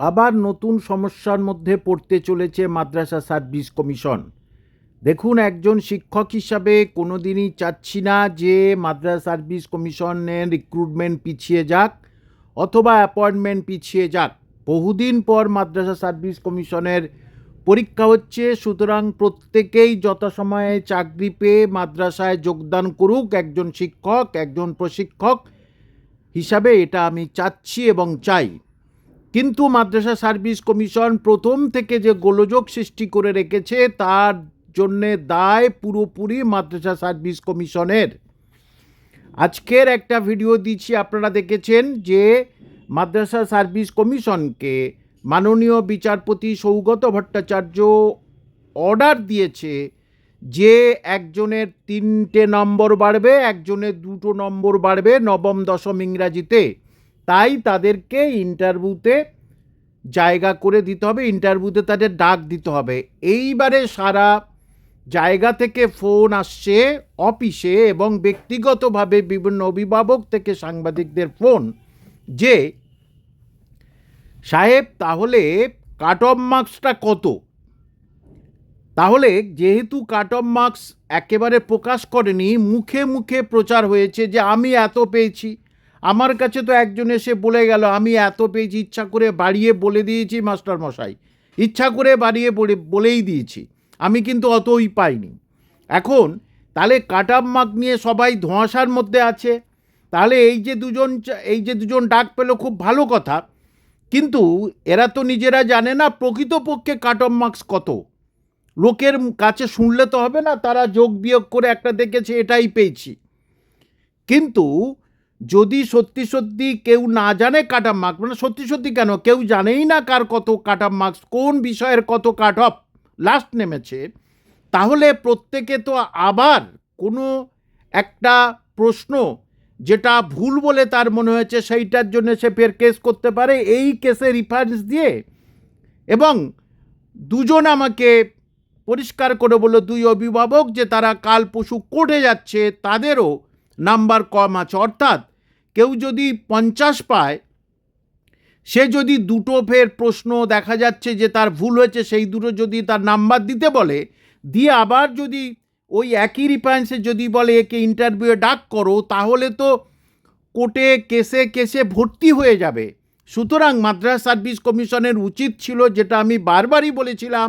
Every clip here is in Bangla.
আবার নতুন সমস্যার মধ্যে পড়তে চলেছে মাদ্রাসা সার্ভিস কমিশন। দেখুন, একজন শিক্ষক হিসাবে কোনো দিনই চাচ্ছি না যে মাদ্রাসা সার্ভিস কমিশনের রিক্রুটমেন্ট পিছিয়ে যাক অথবা অ্যাপয়েন্টমেন্ট পিছিয়ে যাক। বহুদিন পর মাদ্রাসা সার্ভিস কমিশনের পরীক্ষা হচ্ছে, সুতরাং প্রত্যেকেই যথাসময়ে চাকরি পেয়ে মাদ্রাসায় যোগদান করুক, একজন শিক্ষক, একজন প্রশিক্ষক হিসাবে এটা আমি চাচ্ছি এবং চাই। কিন্তু মাদ্রাসা সার্ভিস কমিশন প্রথম থেকে যে গোলযোগ সৃষ্টি করে রেখেছে, তার জন্যে দায় পুরোপুরি মাদ্রাসা সার্ভিস কমিশনের। আজকের একটা ভিডিও দিচ্ছি, আপনারা দেখেছেন যে মাদ্রাসা সার্ভিস কমিশনকে মাননীয় বিচারপতি সৌগত ভট্টাচার্য অর্ডার দিয়েছে যে একজনের তিনটে নম্বর বাড়বে, একজনের দুটো নম্বর বাড়বে নবম, দশম ইংরাজিতে। তাই তাদেরকে ইন্টারভিউতে জায়গা করে দিতে হবে ইন্টারভিউতে তাদের ডাক দিতে হবে। এইবারে সারা জায়গা থেকে ফোন আসছে অফিসে এবং ব্যক্তিগতভাবে বিভিন্ন অভিভাবক থেকে সাংবাদিকদের ফোন যে, সাহেব, তাহলে কাট অফ মার্কসটা কত? তাহলে যেহেতু কাট অফ মার্কস একেবারে প্রকাশ করেনি, মুখে মুখে প্রচার হয়েছে যে, আমি এত পেয়েছি। আমার কাছে তো একজন এসে বলে গেল, আমি এত পেয়েছি ইচ্ছা করে বাড়িয়ে বলে দিয়েছি, মাস্টার মশাই। ইচ্ছা করে বাড়িয়ে বলে, বলেই দিয়েছি। আমি কিন্তু অতই পাইনি। এখন, তাহলে কাট অফ মার্ক নিয়ে সবাই ধোঁয়াশার মধ্যে আছে। তাহলে এই যে দুজন এই যে দুজন ডাক পেল, খুব ভালো কথা। কিন্তু এরা তো নিজেরা জানে না প্রকৃতপক্ষে কাট অফ মার্কস কত। লোকের কাছে শুনলে তো হবে না, তারা যোগ বিয়োগ করে একটা দেখেছে, এটাই পেয়েছি। কিন্তু যদি সত্যি সত্যি কেউ না জানে কাট অফ মার্কস মানে সত্যি সত্যি কেন? কেউ জানেই না কার কত কাট অফ মার্কস, কোন বিষয়ের কত কাট অফ লাস্ট নেমেছে, তাহলে প্রত্যেকে তো আবার কোনো একটা প্রশ্ন যেটা ভুল বলে তার মনে হয়েছে, সেইটার জন্য সে ফের কেস করতে পারে, এই কেসে রিফারেন্স দিয়ে। এবং দুজন আমাকে পরিষ্কার করে বলল, দুই অভিভাবক যে তারা কাল পশু কোর্টে যাচ্ছে, তাদেরও নাম্বার কম আছে। অর্থাৎ কেউ যদি পঞ্চাশ পায়, সে যদি দুটো ফের প্রশ্ন দেখা যাচ্ছে যে তার ভুল হয়েছে, সেই দুটো যদি তার নাম্বার দিতে বলে, দিয়ে আবার যদি ওই একই রিফারেন্সে যদি বলে, একে ইন্টারভিউয়ে ডাক করো, তাহলে তো কোর্টে কেসে কেসে ভর্তি হয়ে যাবে। সুতরাং মাদ্রাস সার্ভিস কমিশনের উচিত ছিল, যেটা আমি বারবারই বলেছিলাম,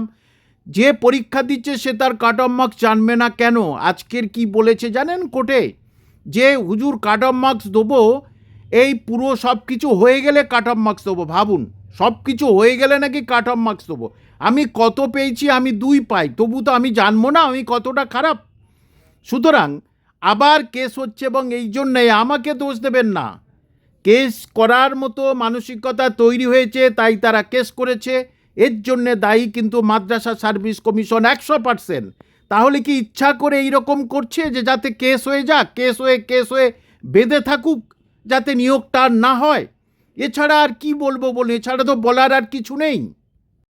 যে পরীক্ষা দিচ্ছে সে তার কাট অফ মার্কস জানবে না কেন? আজকের কি বলেছে জানেন কোর্টে? যে হুজুর কাট অফ মার্কস দেবো, এই পুরো সব কিছু হয়ে গেলে কাট অফ মার্কস দেবো, ভাবুন। সব কিছু হয়ে গেলে নাকি কাট অফ মার্কস দেবো। আমি কত পেয়েছি, আমি দুই পাই, তবু তো আমি জানব না, আমি কতটা খারাপ। সুতরাং আবার কেস হচ্ছে এবং এই জন্যে আমাকে দোষ দেবেন না। কেস করার মতো মানসিকতা তৈরি হয়েছে, তাই তারা কেস করেছে। এর জন্যে দায়ী কিন্তু মাদ্রাসা সার্ভিস কমিশন একশো পার্সেন্ট তাহলে কি ইচ্ছা করে এইরকম করছে যে যাতে কেস হয়ে যাক, কেস হয়ে কেস হয়ে বেঁধে থাকুক, যাতে নিয়োগটা না হয়? এছাড়া আর কি বলব বলুন? এছাড়া তো বলার আর কিছু নেই।